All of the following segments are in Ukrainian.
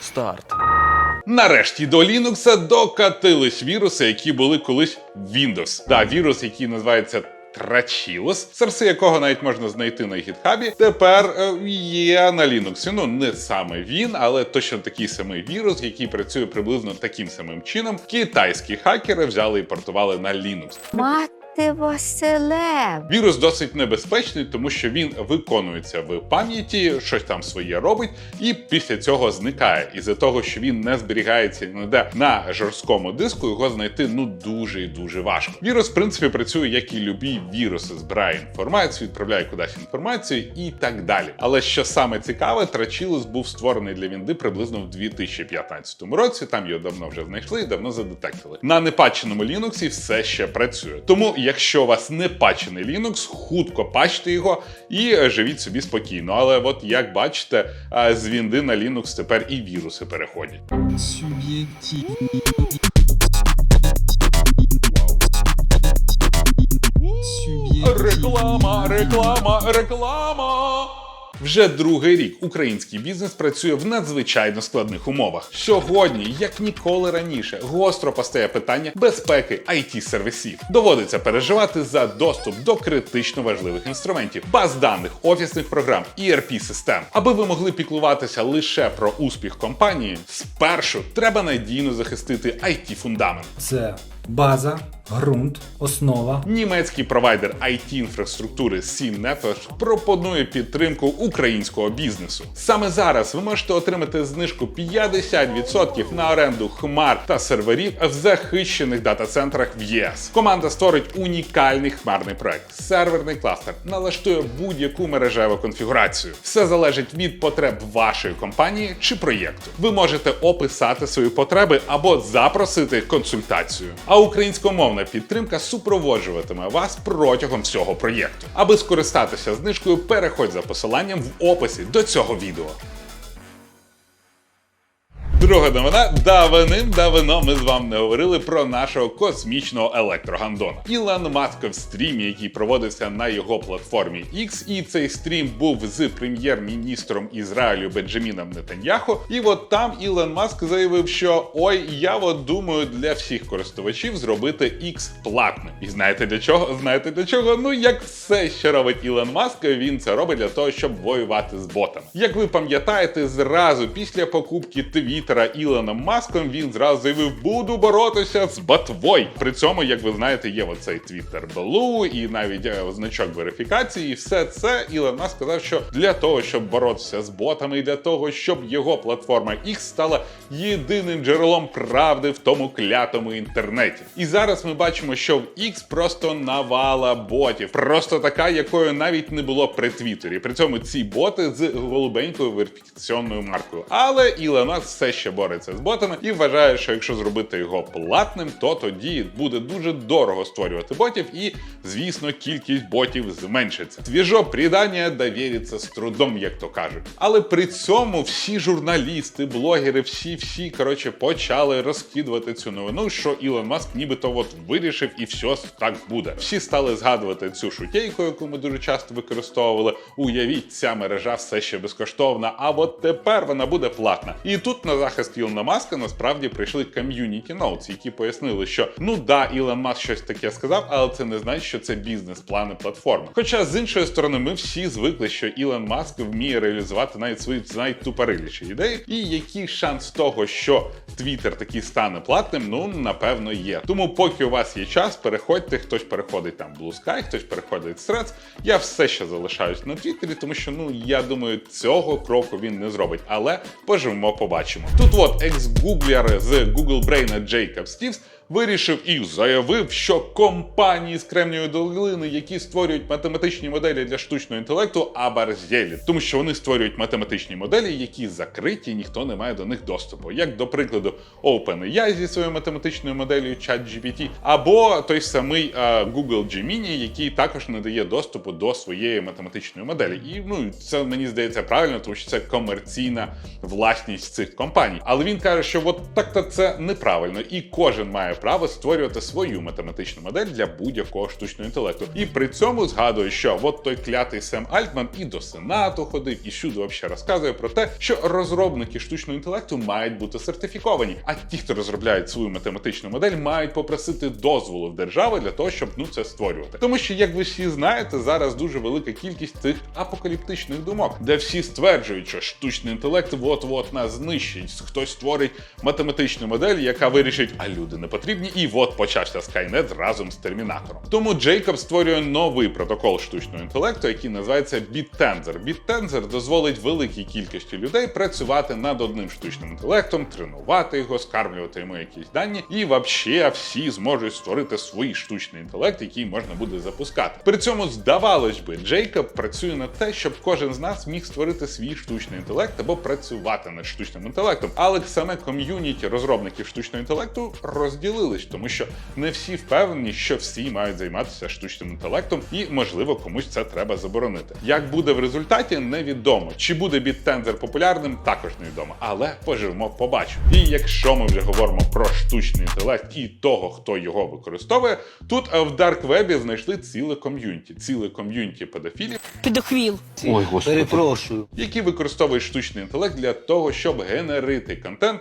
Старт. Нарешті до Linux докатились віруси, які були колись в Windows. Да, вірус, який називається Трачілос, серце якого навіть можна знайти на гітхабі, тепер е, є на Linux. Ну не саме він, але точно такий самий вірус, який працює приблизно таким самим чином. Китайські хакери взяли і портували на Linux. Мати Василев. Вірус досить небезпечний, тому що він виконується в пам'яті, щось там своє робить, і після цього зникає. Із-за того, що він не зберігається ніде на жорсткому диску, його знайти ну дуже і дуже важко. Вірус, в принципі, працює як і любі віруси, збирає інформацію, відправляє кудись інформацію і так далі. Але що саме цікаве, Трачілус був створений для Вінди приблизно в 2015 році. Там його давно вже знайшли і давно задетектили. На непатченому Linux все ще працює. Тому, якщо у вас не пачений Linux, хутко пачте його і е, живіть собі спокійно. Але от як бачите, е, з Вінди на Linux тепер і віруси переходять. Реклама, реклама, реклама. Вже другий рік український бізнес працює в надзвичайно складних умовах. Сьогодні, як ніколи раніше, гостро постає питання безпеки it сервісів Доводиться переживати за доступ до критично важливих інструментів, баз даних, офісних програм, erp систем. Аби ви могли піклуватися лише про успіх компанії, спершу треба надійно захистити it фундамент Це база, ґрунт, основа. Німецький провайдер it інфраструктури Sim пропонує підтримку українського бізнесу. Саме зараз ви можете отримати знижку 50% на оренду хмар та серверів в захищених дата-центрах в ЄС. Команда створить унікальний хмарний проект. Серверний кластер налаштує будь-яку мережеву конфігурацію. Все залежить від потреб вашої компанії чи проєкту. Ви можете описати свої потреби або запросити консультацію. А українськомовна підтримка супроводжуватиме вас протягом всього проєкту. Аби скористатися знижкою, переходь за посиланням в описі до цього відео. Друга новина давним-давно ми з вами не говорили про нашого космічного електрогандона. Ілон Маск в стрімі, який проводився на його платформі X, і цей стрім був з прем'єр-міністром Ізраїлю Бенджаміном Нетаньяху. І от там Ілон Маск заявив, що ой, я от думаю для всіх користувачів зробити X платним. І знаєте для чого? Знаєте для чого? Ну як все, що робить Ілон Маск, він це робить для того, щоб воювати з ботами. Як ви пам'ятаєте, зразу після покупки Твіттера Ілоном Маском він зразу заявив, буду боротися з ботвой. При цьому, як ви знаєте, є оцей Twitter Blue і навіть е, значок верифікації. І все це Ілон Маск сказав, що для того, щоб боротися з ботами, і для того, щоб його платформа X стала єдиним джерелом правди в тому клятому інтернеті. І зараз ми бачимо, що в X просто навала ботів, просто така, якою навіть не було при Твіттері. При цьому ці боти з голубенькою верифікаційною маркою. Але Ілон Маск все ще бореться з ботами і вважає, що якщо зробити його платним, то тоді буде дуже дорого створювати ботів, і звісно, кількість ботів зменшиться. Твіжо придання довіриться з трудом, як то кажуть. Але при цьому всі журналісти, блогери, всі, всі коротше почали розкидувати цю новину, що Ілон Маск нібито от вирішив і все так буде. Всі стали згадувати цю шутейку, яку ми дуже часто використовували. Уявіть, ця мережа все ще безкоштовна, а от тепер вона буде платна. І тут на захист Ілона Маска насправді прийшли ком'юніті ноутс, які пояснили, що ну да, Ілон Маск щось таке сказав, але це не значить, що це бізнес-плани платформи. Хоча з іншої сторони, ми всі звикли, що Ілон Маск вміє реалізувати навіть свої найтупориліші ідеї, і який шанс того, що Твіттер таки стане платним, ну напевно є. Тому, поки у вас є час, переходьте, хтось переходить там Blue Sky, хтось переходить Threads. Я все ще залишаюсь на Твіттері, тому що ну я думаю, цього кроку він не зробить. Але поживемо, побачимо. Тут от екс-гуглер з Google Brain Джейкоб Стівс вирішив і заявив, що компанії з Кремнієвої долини, які створюють математичні моделі для штучного інтелекту, оборзєлі, тому що вони створюють математичні моделі, які закриті, ніхто не має до них доступу. Як до прикладу, OpenAI зі своєю математичною моделлю ChatGPT, або той самий е, Google Gemini, який також не дає доступу до своєї математичної моделі. І ну це мені здається правильно, тому що це комерційна власність цих компаній. Але він каже, що от так-то це неправильно, і кожен має право створювати свою математичну модель для будь-якого штучного інтелекту. І при цьому згадую, що от той клятий Сем Альтман і до Сенату ходив, і всюди взагалі розказує про те, що розробники штучного інтелекту мають бути сертифіковані. А ті, хто розробляють свою математичну модель, мають попросити дозволу в держави для того, щоб ну це створювати. Тому що, як ви всі знаєте, зараз дуже велика кількість цих апокаліптичних думок, де всі стверджують, що штучний інтелект от-от нас знищить. Хтось створить математичну модель, яка вирішить, а люди не потрібні, і от почався Скайнет разом з термінатором. Тому Джейкоб створює новий протокол штучного інтелекту, який називається BitTensor. BitTensor дозволить великій кількості людей працювати над одним штучним інтелектом, тренувати його, скармлювати йому якісь дані, і вообще всі зможуть створити свій штучний інтелект, який можна буде запускати. При цьому здавалось би, Джейкоб працює над те, щоб кожен з нас міг створити свій штучний інтелект або працювати над штучним інтелектом. Але саме ком'юніті розробників штучного інтелекту розділились, тому що не всі впевнені, що всі мають займатися штучним інтелектом, і можливо комусь це треба заборонити. Як буде в результаті, невідомо. Чи буде BitTensor популярним, також невідомо. Але поживемо, побачимо. І якщо ми вже говоримо про штучний інтелект і того, хто його використовує, тут в Dark Web знайшли ціле ком'юніті, ціле ком'юніті педофілів, Підохвіл. Ой, господи. Перепрошую. які використовують штучний інтелект для того, щоб генерити контент.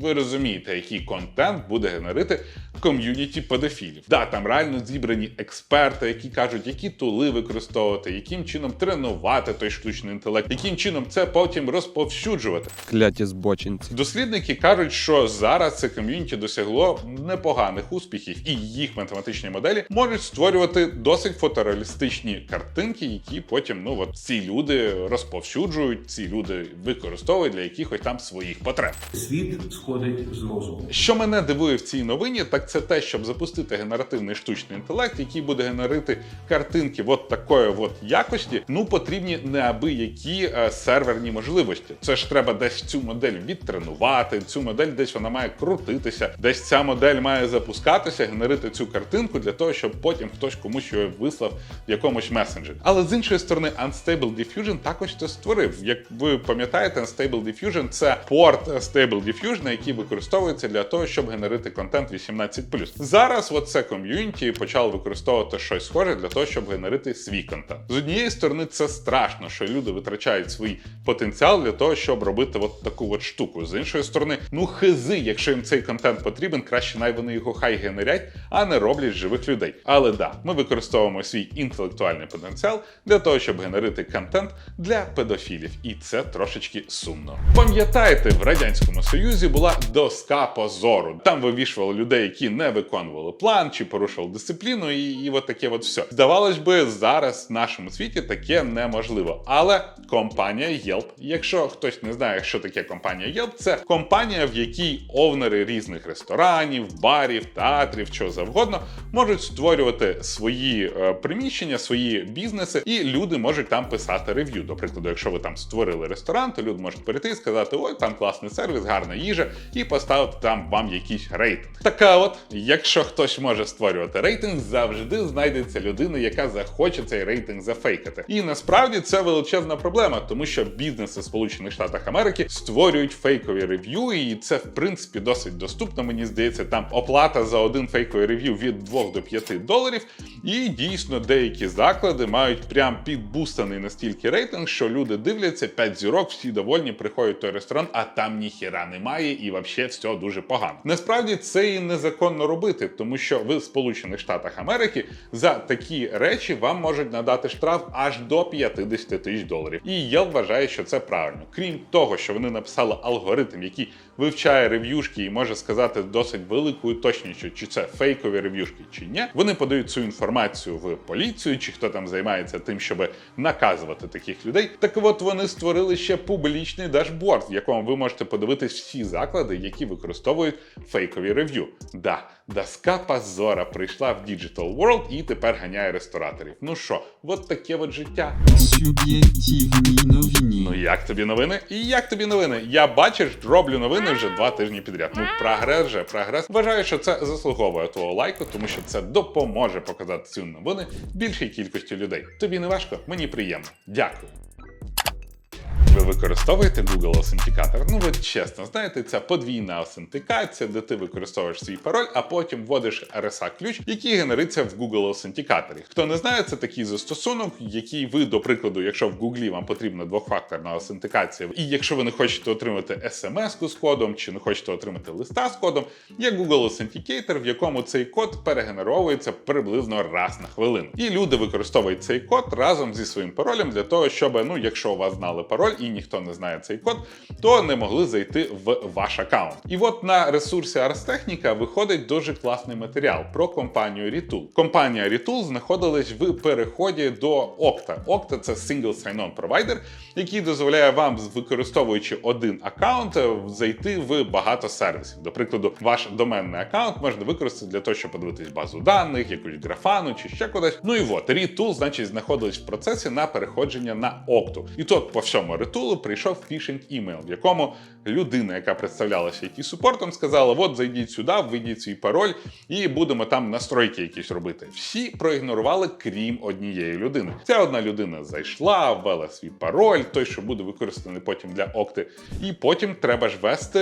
Ви розумієте, який контент буде генерити ком'юніті педофілів. Да, там реально зібрані експерти, які кажуть, які тули використовувати, яким чином тренувати той штучний інтелект, яким чином це потім розповсюджувати. Кляті збочинці. Дослідники кажуть, що зараз це ком'юніті досягло непоганих успіхів, і їх математичні моделі можуть створювати досить фотореалістичні картинки, які потім ну от ці люди розповсюджують, ці люди використовують для якихось там своїх потреб. Світ сходить з розуму. Що мене дивує в цій новині, так це те, щоб запустити генеративний штучний інтелект, який буде генерити картинки от такої от якості. Ну потрібні неабиякі е, серверні можливості. Це ж треба десь цю модель відтренувати. Цю модель десь вона має крутитися, десь ця модель має запускатися, генерити цю картинку для того, щоб потім хтось комусь його вислав в якомусь месенджері. Але з іншої сторони, Unstable Diffusion також це створив. Як ви пам'ятаєте, Unstable Diffusion – це порт Stable Diffusion, який використовується для того, щоб генерити контент 18+. Зараз оце ком'юніті почало використовувати щось схоже для того, щоб генерити свій контент. З однієї сторони, це страшно, що люди витрачають свій потенціал для того, щоб робити от таку от штуку. З іншої сторони, ну хизи, якщо їм цей контент потрібен, краще най вони його хай генерять, а не роблять живих людей. Але да, ми використовуємо свій інтелектуальний потенціал для того, щоб генерити контент для педофілів, і це трошечки сумно. Пам'ятаєте, в радянському союзі була доска позору. Там вивішували людей, які не виконували план чи порушували дисципліну, і, і от таке от все. Здавалось би, зараз в нашому світі таке неможливо. Але компанія Yelp, якщо хтось не знає, що таке компанія Yelp, це компанія, в якій овнери різних ресторанів, барів, театрів, чого завгодно, можуть створювати свої е, приміщення, свої бізнеси, і люди можуть там писати рев'ю. До прикладу, якщо ви там створили ресторан, то люди можуть перейти і сказати: ой, там класний сервіс, гарна їжа, і поставити там вам якийсь рейтинг. Така от, якщо хтось може створювати рейтинг, завжди знайдеться людина, яка захоче цей рейтинг зафейкати. І насправді це величезна проблема, тому що бізнеси Сполучених Штатах Америки створюють фейкові рев'ю, і це в принципі досить доступно. Мені здається, там оплата за один фейковий рев'ю від 2 до 5 доларів. І дійсно деякі заклади мають прям підбустаний настільки рейтинг, що люди дивляться 5 зірок, всі довольні, приходять в той ресторан, а там ніхіра немає, і взагалі все дуже погано. Насправді це і незаконно робити, тому що в Сполучених Штатах Америки за такі речі вам можуть надати штраф аж до 50 тисяч доларів. І я вважаю, що це правильно. Крім того, що вони написали алгоритм, який вивчає рев'юшки і може сказати досить великою точністю, чи це фейкові рев'юшки, чи ні. Вони подають цю інформацію в поліцію, чи хто там займається тим, щоб наказувати таких людей. Так от вони створили ще публічний дашборд, в якому ви можете подивитись всі заклади, які використовують фейкові рев'ю. Да, доска позора прийшла в Digital World і тепер ганяє рестораторів. Ну що, от таке от життя. Суб'єктивні новини. Ну як тобі новини? І як тобі новини? Я бачиш, роблю новини вже два тижні підряд. Ну прогрес же, прогрес. Вважаю, що це заслуговує твого лайку, тому що це допоможе показати цю новини більшій кількості людей. Тобі не важко, мені приємно. Дякую. Ви використовуєте Google Authenticator? Ну, ви чесно знаєте, це подвійна аутентикація, де ти використовуєш свій пароль, а потім вводиш RSA-ключ, який генериться в Google Authenticator. Хто не знає, це такий застосунок, який ви, до прикладу, якщо в Google вам потрібна двохфакторна аутентикація, і якщо ви не хочете отримати смс з кодом, чи не хочете отримати листа з кодом, є Google Authenticator, в якому цей код перегенеровується приблизно раз на хвилину. І люди використовують цей код разом зі своїм паролем для того, щоб, ну, якщо у вас знали пароль і ніхто не знає цей код, то не могли зайти в ваш аккаунт. І от на ресурсі Technica виходить дуже класний матеріал про компанію Retool. Компанія Retool знаходилась в переході до Okta. Okta – це Single Sign-On Provider, який дозволяє вам, використовуючи один аккаунт, зайти в багато сервісів. До прикладу, ваш доменний аккаунт можна використати для того, щоб подивитись базу даних, якусь графану чи ще кудись. Ну і от Retool, значить, знаходились в процесі на переходження на Окту. І тут по всьому Retool прийшов фішинг імейл, в якому людина, яка представлялася it супортом, сказала: от зайдіть сюди, введіть свій пароль, і будемо там настройки якісь робити. Всі проігнорували, крім однієї людини. Ця одна людина зайшла, ввела свій пароль, той, що буде використаний потім для Окти. І потім треба ж ввести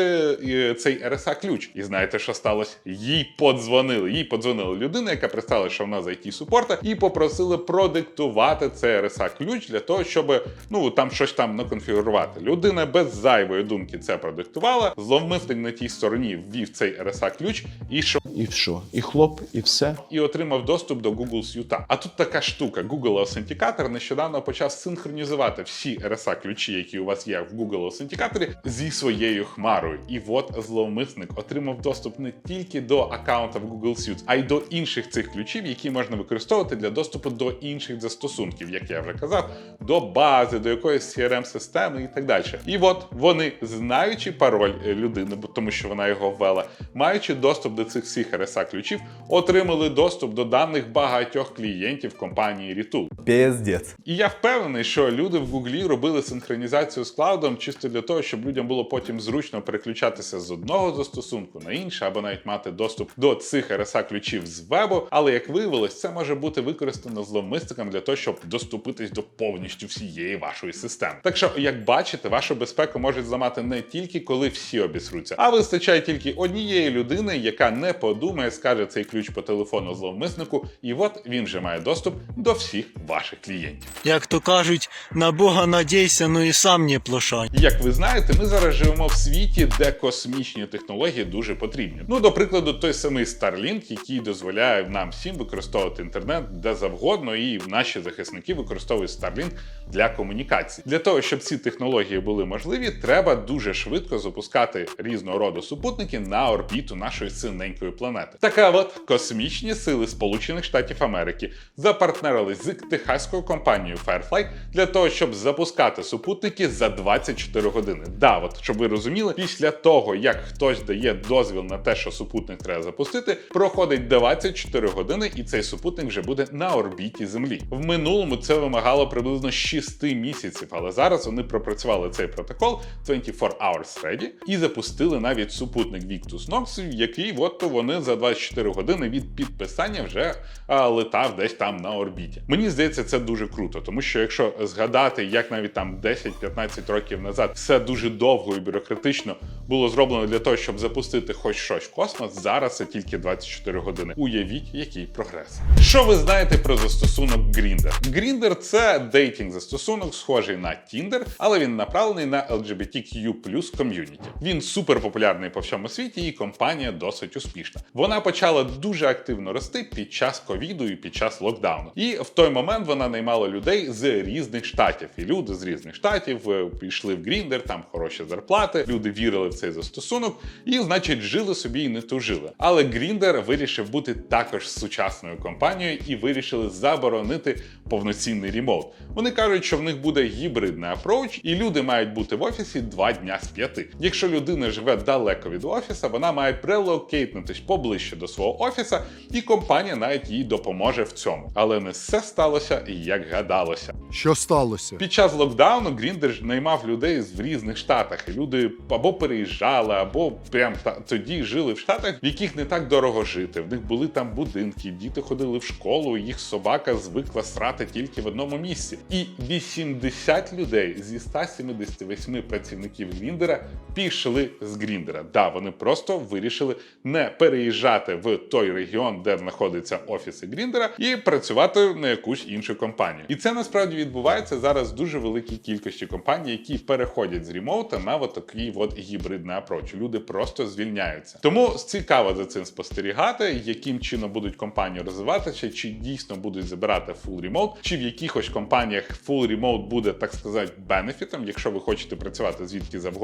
е, цей RSA ключ. І знаєте, що сталося? Їй подзвонили. Їй подзвонила людина, яка представила, що вона з it супорта, і попросили продиктувати цей RSA ключ для того, щоб ну там щось там наконфігурувати. Людина без зайвої думки це продиктувала. Зловмисник на тій стороні ввів цей RSA ключ і що І що? І хлоп, і все. і отримав доступ до Google Suite. А тут така штука: Google Authenticator нещодавно почав синхронізувати всі RSA ключі, які у вас є в Google Authenticator, зі своєю хмарою. І от зловмисник отримав доступ не тільки до аккаунта в Google Suite, а й до інших цих ключів, які можна використовувати для доступу до інших застосунків, як я вже казав, до бази, до якоїсь crm системи і так далі. І от вони, знаючи пароль е, людини, бо тому що вона його ввела, маючи доступ до цих всіх RSA ключів, отримали доступ до даних багатьох клієнтів компанії Retool. Пиздец. І я впевнений, що люди в Гуглі робили синхронізацію з клаудом чисто для того, щоб людям було потім зручно переключатися з одного застосунку на інший, або навіть мати доступ до цих RSA ключів з вебу. Але як виявилось, це може бути використано зловмисником для того, щоб доступитись до повністю всієї вашої системи. Так що, як бачите, вашу безпеку можуть зламати не тільки коли всі обісруться, а вистачає тільки однієї людини, яка не подумає, скаже цей ключ по телефону зловмиснику, і от він вже має доступ до всіх ваших клієнтів. Як то кажуть, на Бога надійся, ну і сам не плошай. Як ви знаєте, ми зараз живемо в світі, де космічні технології дуже потрібні. Ну, до прикладу, той самий Starlink, який дозволяє нам всім використовувати інтернет де завгодно, і наші захисники використовують Starlink для комунікації. Для того, щоб ці технології були можливі, треба дуже швидко запускати різного роду супутники на орбіту нашої синенької планети. Така от космічні сили Сполучених Штатів Америки запартнерились з техаською компанією Firefly для того, щоб запускати супутники за 24 години. Да, от щоб ви розуміли, після того як хтось дає дозвіл на те, що супутник треба запустити, проходить 24 години, і цей супутник вже буде на орбіті Землі. В минулому це вимагало приблизно 6 місяців, але зараз вони пропрацювали цей протокол 24 Hours Ready і запустили навіть супутник Victus Nox, який от вони за 24 години від підписання вже а, летав десь там на орбіті. Мені здається, це дуже круто, тому що якщо згадати, як навіть там 10-15 років назад все дуже довго і бюрократично було зроблено для того, щоб запустити хоч щось в космос, зараз це тільки 24 години. Уявіть, який прогрес. Що ви знаєте про застосунок Grindr? Grindr – це дейтинг застосунок, схожий на Tinder, але він направлений на LGBTQ ком'юніті. Він супер популярний по всьому світі, і компанія досить успішна. Вона почала дуже активно рости під час ковіду і під час локдауну. І в той момент вона наймала людей з різних штатів. І люди з різних штатів е, пішли в Grindr, там хороші зарплати. Люди вірили в цей застосунок і, значить, жили собі і не тужили. Але Grindr вирішив бути також сучасною компанією і вирішили заборонити повноцінний ремоут. Вони кажуть, що в них буде гібридний апроч, і люди мають бути в офісі два дня 5. Якщо людина живе далеко від офіса, вона має прелокейтнутись поближче до свого офіса, і компанія навіть їй допоможе в цьому. Але не все сталося як гадалося. Що сталося? Під час локдауну Гріндер наймав людей з в різних штатах, люди або переїжджали, або прям та тоді жили в штатах, в яких не так дорого жити. В них були там будинки, діти ходили в школу, їх собака звикла срати тільки в одному місці. І 80 людей зі 178 працівників Гріндера пішли з Гріндера. Да, вони просто вирішили не переїжджати в той регіон, де знаходиться офіси Гріндера, і працювати на якусь іншу компанію. І це насправді відбувається зараз дуже великій кількості компаній, які переходять з ремоута на от от гібридний апроч. Люди просто звільняються. Тому цікаво за цим спостерігати, яким чином будуть компанії розвиватися, чи дійсно будуть забирати full remote, чи в якихось компаніях full remote буде, так сказати, бенефітом. Якщо ви хочете працювати звідки завгодно,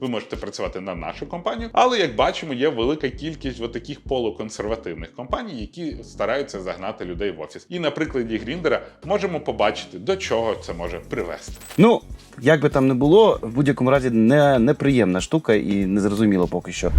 ви можете працювати на нашу компанію. Але як бачимо, є велика кількість от таких полуконсервативних компаній, які стараються загнати людей в офіс. І на прикладі Гріндера можемо побачити, до чого це може привести. Ну, як би там не було, в будь-якому разі не, неприємна штука і незрозуміло поки що.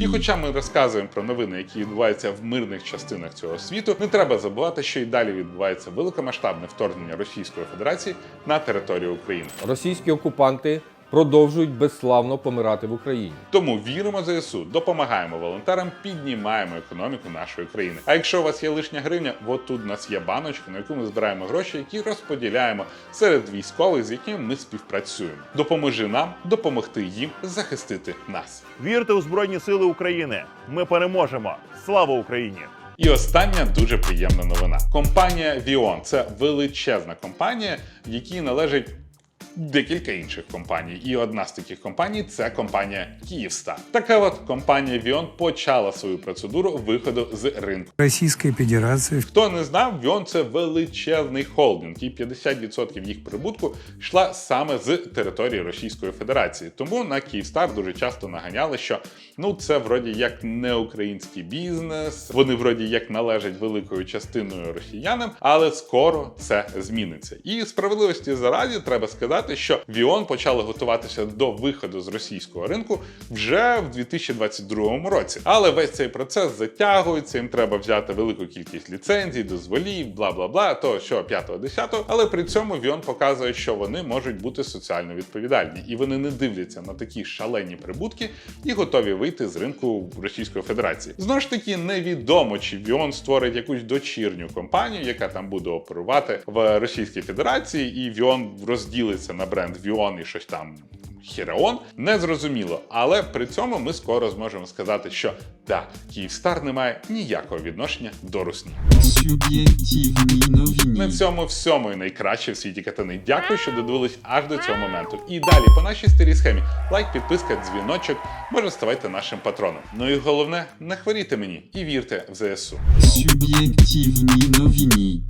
І хоча ми розказуємо про новини, які відбуваються в мирних частинах цього світу, не треба забувати, що і далі відбувається великомасштабне вторгнення Російської Федерації на територію України. Російські окупанти продовжують безславно помирати в Україні. Тому віримо ЗСУ, допомагаємо волонтерам, піднімаємо економіку нашої країни. А якщо у вас є лишня гривня, от тут у нас є баночка, на яку ми збираємо гроші, які розподіляємо серед військових, з якими ми співпрацюємо. Допоможи нам допомогти їм захистити нас. Вірте у Збройні Сили України. Ми переможемо. Слава Україні! І остання дуже приємна новина. Компанія Vion – це величезна компанія, якій належить декілька інших компаній. І одна з таких компаній це компанія Київстар. Така от компанія Vion почала свою процедуру виходу з ринку. Российской Федерации Хто не знав, Vion – це величезний холдинг, і 50% їх прибутку йшла саме з території Російської Федерації. Тому на Київстар дуже часто наганяли, що ну це вроді як не український бізнес, вони вроді як належать великою частиною росіянам, але скоро це зміниться. І справедливості зараді треба сказати, що Vion почали готуватися до виходу з російського ринку вже в 2022 році. Але весь цей процес затягується. Їм треба взяти велику кількість ліцензій, дозволів, бла бла бла, то що 5-10. Але при цьому Vion показує, що вони можуть бути соціально відповідальні, і вони не дивляться на такі шалені прибутки і готові вийти з ринку Російської Федерації. Знову ж таки, невідомо, чи Vion створить якусь дочірню компанію, яка там буде оперувати в Російській Федерації, і Vion розділиться на бренд Vion і щось там. Хіреон незрозуміло, але при цьому ми скоро зможемо сказати, що да, Київстар не має ніякого відношення до русні. Новини. На цьому всьому і найкраще в світі катани. Дякую, що додивились аж до цього моменту. І далі по нашій старій схемі лайк, підписка, дзвіночок, може ставайте нашим патроном. Ну і головне, не хворійте мені і вірте в ЗСУ. Суб'єктивні новини.